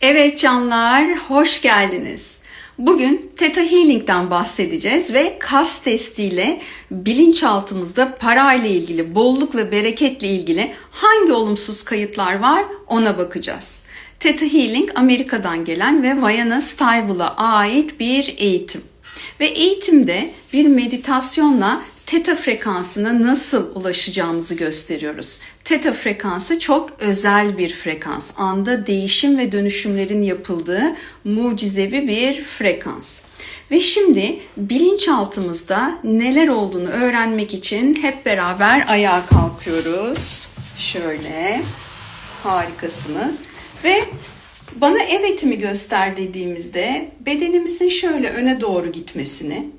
Evet canlar, hoş geldiniz. Bugün Theta Healing'den bahsedeceğiz ve kas testiyle bilinçaltımızda para ile ilgili, bolluk ve bereketle ilgili hangi olumsuz kayıtlar var ona bakacağız. Theta Healing Amerika'dan gelen ve Vayana Stible'a ait bir eğitim. Ve eğitimde bir meditasyonla teta frekansına nasıl ulaşacağımızı gösteriyoruz. Teta frekansı çok özel bir frekans. Anda değişim ve dönüşümlerin yapıldığı mucizevi bir frekans. Ve şimdi bilinçaltımızda neler olduğunu öğrenmek için hep beraber ayağa kalkıyoruz. Şöyle harikasınız. Ve bana evetimi göster dediğimizde bedenimizin şöyle öne doğru gitmesini,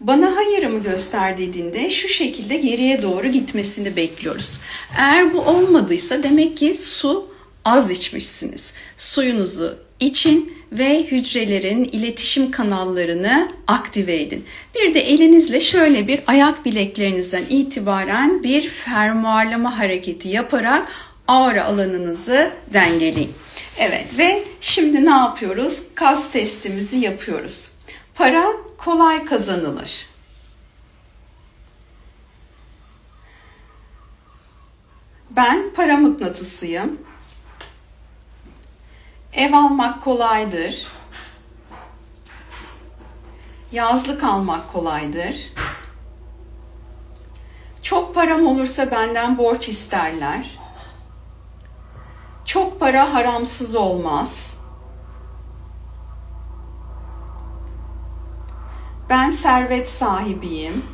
bana hayırımı göster dediğinde şu şekilde geriye doğru gitmesini bekliyoruz. Eğer bu olmadıysa demek ki su az içmişsiniz. Suyunuzu için ve hücrelerin iletişim kanallarını aktive edin. Bir de elinizle şöyle bir ayak bileklerinizden itibaren bir fermuarlama hareketi yaparak aura alanınızı dengeleyin. Evet ve şimdi ne yapıyoruz? Kas testimizi yapıyoruz. Para kolay kazanılır. Ben para mıknatısıyım. Ev almak kolaydır. Yazlık almak kolaydır. Çok param olursa benden borç isterler. Çok para haramsız olmaz. Ben servet sahibiyim.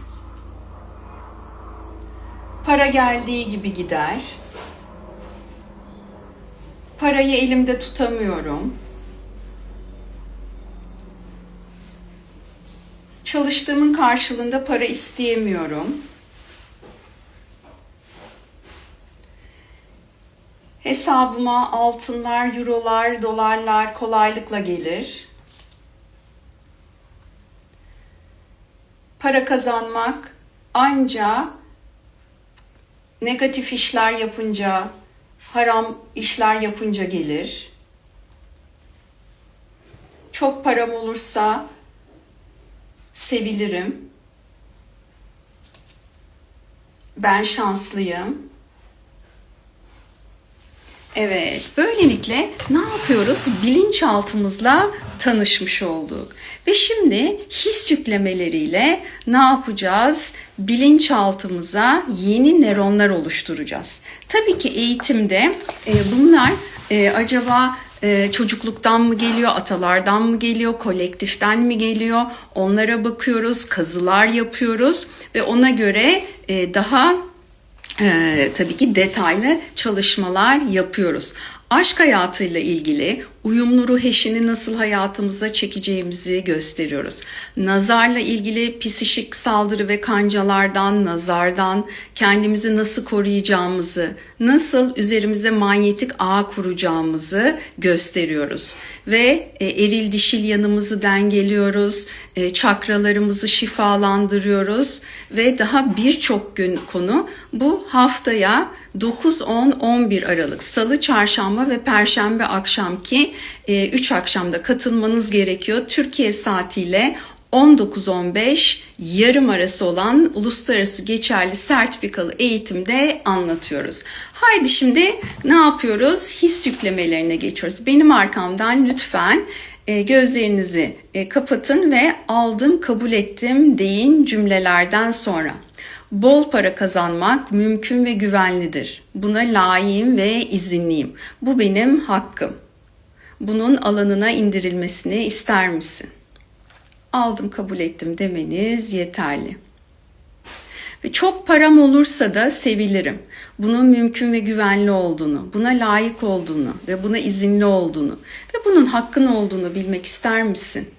Para geldiği gibi gider. Parayı elimde tutamıyorum. Çalıştığımın karşılığında para isteyemiyorum. Hesabıma altınlar, eurolar, dolarlar kolaylıkla gelir. Para kazanmak anca negatif işler yapınca, haram işler yapınca gelir. Çok param olursa sevilirim. Ben şanslıyım. Evet, böylelikle ne yapıyoruz? Bilinçaltımızla tanışmış olduk. Ve şimdi his yüklemeleriyle ne yapacağız? Bilinçaltımıza yeni nöronlar oluşturacağız. Tabii ki eğitimde e, bunlar e, acaba e, çocukluktan mı geliyor, atalardan mı geliyor, kolektiften mi geliyor? Onlara bakıyoruz, kazılar yapıyoruz ve ona göre e, daha ee, tabii ki detaylı çalışmalar yapıyoruz. Aşk hayatıyla ilgili uyumlu ruh eşini nasıl hayatımıza çekeceğimizi gösteriyoruz. Nazarla ilgili psişik saldırı ve kancalardan, nazardan kendimizi nasıl koruyacağımızı, nasıl üzerimize manyetik ağ kuracağımızı gösteriyoruz. Ve e, eril dişil yanımızı dengeliyoruz, e, çakralarımızı şifalandırıyoruz ve daha birçok gün konu bu haftaya 9, 10, 11 Aralık Salı, Çarşamba ve Perşembe akşamki 3 e, akşamda katılmanız gerekiyor. Türkiye saatiyle 19-15 yarım arası olan uluslararası geçerli sertifikalı eğitimde anlatıyoruz. Haydi şimdi ne yapıyoruz? His yüklemelerine geçiyoruz. Benim arkamdan lütfen e, gözlerinizi e, kapatın ve aldım, kabul ettim deyin cümlelerden sonra. Bol para kazanmak mümkün ve güvenlidir. Buna layığım ve izinliyim. Bu benim hakkım. Bunun alanına indirilmesini ister misin? Aldım kabul ettim demeniz yeterli. Ve çok param olursa da sevilirim. Bunun mümkün ve güvenli olduğunu, buna layık olduğunu ve buna izinli olduğunu ve bunun hakkın olduğunu bilmek ister misin?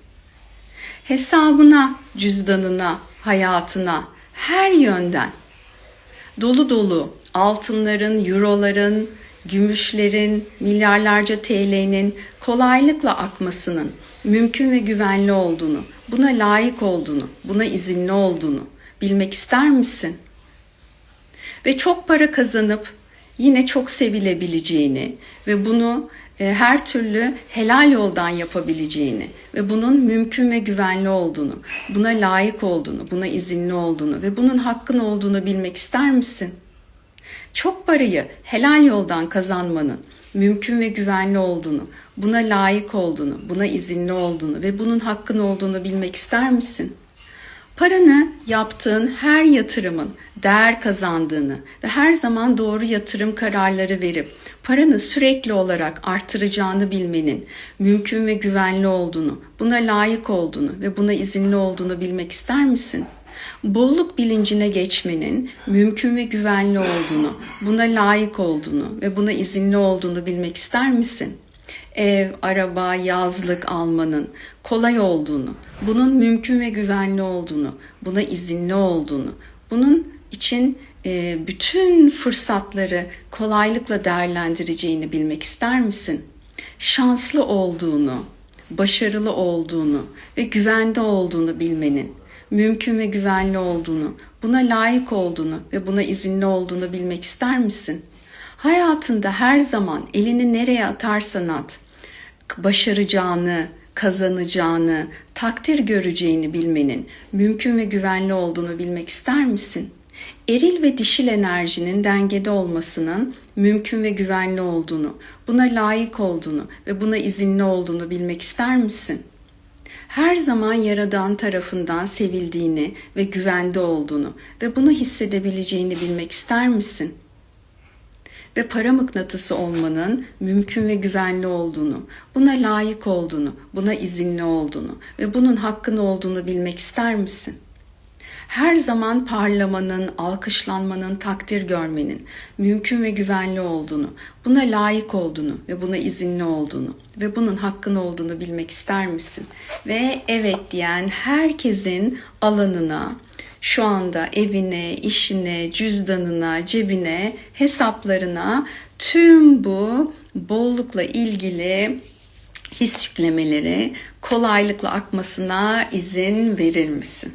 Hesabına, cüzdanına, hayatına, her yönden dolu dolu altınların, euroların, gümüşlerin, milyarlarca TL'nin kolaylıkla akmasının mümkün ve güvenli olduğunu, buna layık olduğunu, buna izinli olduğunu bilmek ister misin? Ve çok para kazanıp yine çok sevilebileceğini ve bunu e, her türlü helal yoldan yapabileceğini ve bunun mümkün ve güvenli olduğunu, buna layık olduğunu, buna izinli olduğunu ve bunun hakkın olduğunu bilmek ister misin? Çok parayı helal yoldan kazanmanın mümkün ve güvenli olduğunu, buna layık olduğunu, buna izinli olduğunu ve bunun hakkın olduğunu bilmek ister misin? Paranı yaptığın her yatırımın değer kazandığını ve her zaman doğru yatırım kararları verip paranı sürekli olarak artıracağını bilmenin mümkün ve güvenli olduğunu, buna layık olduğunu ve buna izinli olduğunu bilmek ister misin? Bolluk bilincine geçmenin mümkün ve güvenli olduğunu, buna layık olduğunu ve buna izinli olduğunu bilmek ister misin? Ev, araba, yazlık almanın kolay olduğunu, bunun mümkün ve güvenli olduğunu, buna izinli olduğunu, bunun için e, bütün fırsatları kolaylıkla değerlendireceğini bilmek ister misin? Şanslı olduğunu, başarılı olduğunu ve güvende olduğunu bilmenin mümkün ve güvenli olduğunu, buna layık olduğunu ve buna izinli olduğunu bilmek ister misin? Hayatında her zaman elini nereye atarsan at, başaracağını, kazanacağını, takdir göreceğini bilmenin mümkün ve güvenli olduğunu bilmek ister misin? Eril ve dişil enerjinin dengede olmasının mümkün ve güvenli olduğunu, buna layık olduğunu ve buna izinli olduğunu bilmek ister misin? Her zaman yaradan tarafından sevildiğini ve güvende olduğunu ve bunu hissedebileceğini bilmek ister misin? Ve para mıknatısı olmanın mümkün ve güvenli olduğunu, buna layık olduğunu, buna izinli olduğunu ve bunun hakkın olduğunu bilmek ister misin? Her zaman parlamanın, alkışlanmanın, takdir görmenin mümkün ve güvenli olduğunu, buna layık olduğunu ve buna izinli olduğunu ve bunun hakkın olduğunu bilmek ister misin? Ve evet diyen herkesin alanına, şu anda evine, işine, cüzdanına, cebine, hesaplarına tüm bu bollukla ilgili his yüklemeleri kolaylıkla akmasına izin verir misin?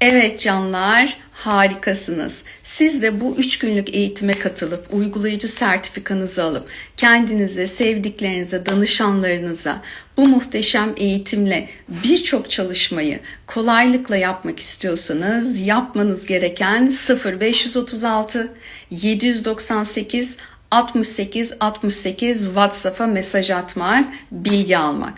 Evet canlar harikasınız. Siz de bu 3 günlük eğitime katılıp uygulayıcı sertifikanızı alıp kendinize, sevdiklerinize, danışanlarınıza bu muhteşem eğitimle birçok çalışmayı kolaylıkla yapmak istiyorsanız yapmanız gereken 0536 798 68 68 WhatsApp'a mesaj atmak, bilgi almak.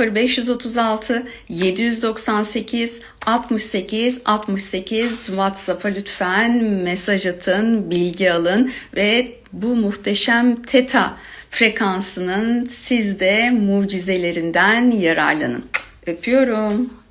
0536 798 68 68 WhatsApp'a lütfen mesaj atın, bilgi alın ve bu muhteşem teta frekansının sizde mucizelerinden yararlanın. Öpüyorum.